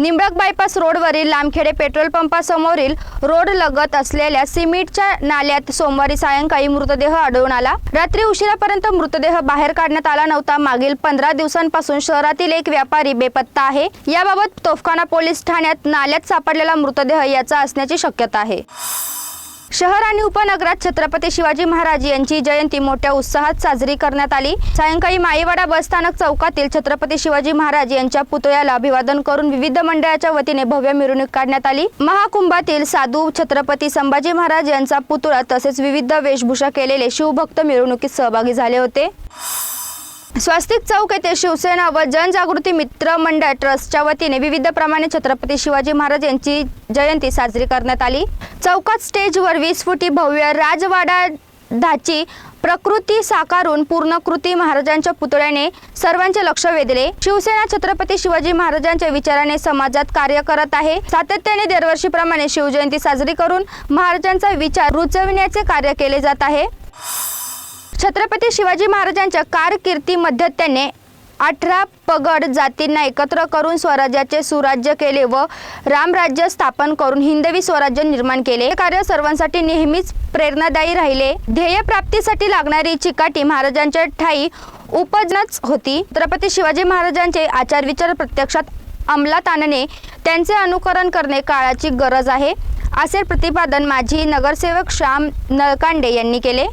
Nimbalak bypass रोडवरील लांबखेडे petrol पंपासमोरील road लगत असलेल्या सिमेंटच्या नाल्यात सोमवारी सायंकाळी मृतदेह आढळून आला. रात्री उशिरापर्यंत मृतदेह बाहेर काढण्यात आला नव्हता. मागील पंधरा दिवसांपासून शहरातील एक व्यापारी बेपत्ता आहे. याबाबत तोफखाना पोलीस ठाण्यात नाल्यात सापडलेला मृतदेह याचा असण्याची शक्यता आहे. शहर आणि उपनगरात छत्रपती शिवाजी महाराज यांची जयंती मोठ्या उत्साहात साजरी करण्यात आली. सायंकाळी माईवाडा बसस्थानक चौकातील छत्रपती शिवाजी महाराज यांच्या पुतळ्याला अभिवादन करून विविध मंडळाच्या वतीने भव्य मिरवणूक काढण्यात आली. महाकुंभातील साधू छत्रपती संभाजी महाराज यांचा पुतळा तसेच विविध वेशभूषा केलेले शिवभक्त मिरवणुकीत सहभागी झाले होते. स्वस्तिक चौक येथे शिवसेना व जनजागृती मित्र मंडळ ट्रस्टच्या वतीने विविध प्रमाणे छत्रपती शिवाजी महाराज यांची जयंती साजरी करण्यात आली. चौकात स्टेजवर वीस फुटी भव्य राजवाडा धाची प्रकृती साकारून पूर्णकृती महाराजांच्या पुतळ्याने सर्वांचे लक्ष वेधले. शिवसेना छत्रपती शिवाजी महाराजांच्या विचाराने समाजात कार्य करत आहे. सातत्याने दरवर्षीप्रमाणे शिवजयंती साजरी करून महाराजांचा विचार रुचविण्याचे कार्य केले जात आहे. छत्रपती शिवाजी महाराजांच्या कारकिर्दीमध्ये त्याने अठरा पगड जातींना एकत्र करून स्वराज्याचे सुराज्य केले व रामराज्य स्थापन करून हिंदवी स्वराज्य निर्माण केले. हे कार्य सर्वांसाठी नेहमीच प्रेरणादायी राहिले. ध्येयप्राप्तीसाठी लागणारी चिकाटी महाराजांच्या ठाई उपजनच होती. छत्रपती शिवाजी महाराजांचे आचार विचार प्रत्यक्षात अंमलात आणणे त्यांचे अनुकरण करणे काळाची गरज आहे असे प्रतिपादन माजी नगरसेवक श्याम नळकांडे यांनी केले.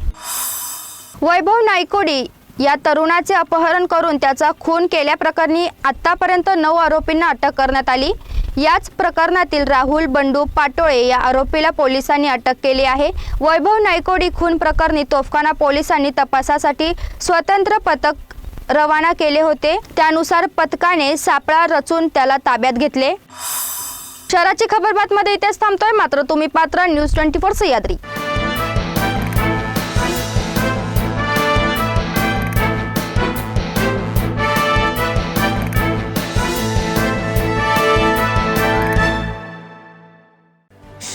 वैभव नायकोडी या तरुणाचे अपहरण करून त्याचा खून केल्याप्रकरणी आतापर्यंत नऊ आरोपींना अटक करण्यात आली. याच प्रकरणातील राहुल बंडू पाटोळे या आरोपीला पोलिसांनी अटक केली आहे. वैभव नायकोडी खून प्रकरणी तोफखाना पोलिसांनी तपासासाठी स्वतंत्र पथक रवाना केले होते. त्यानुसार पथकाने सापळा रचून त्याला ताब्यात घेतले. शहराची खबर बातमध्ये इथेच थांबतोय. मात्र तुम्ही पात्र न्यूज ट्वेंटी फोर सह्याद्री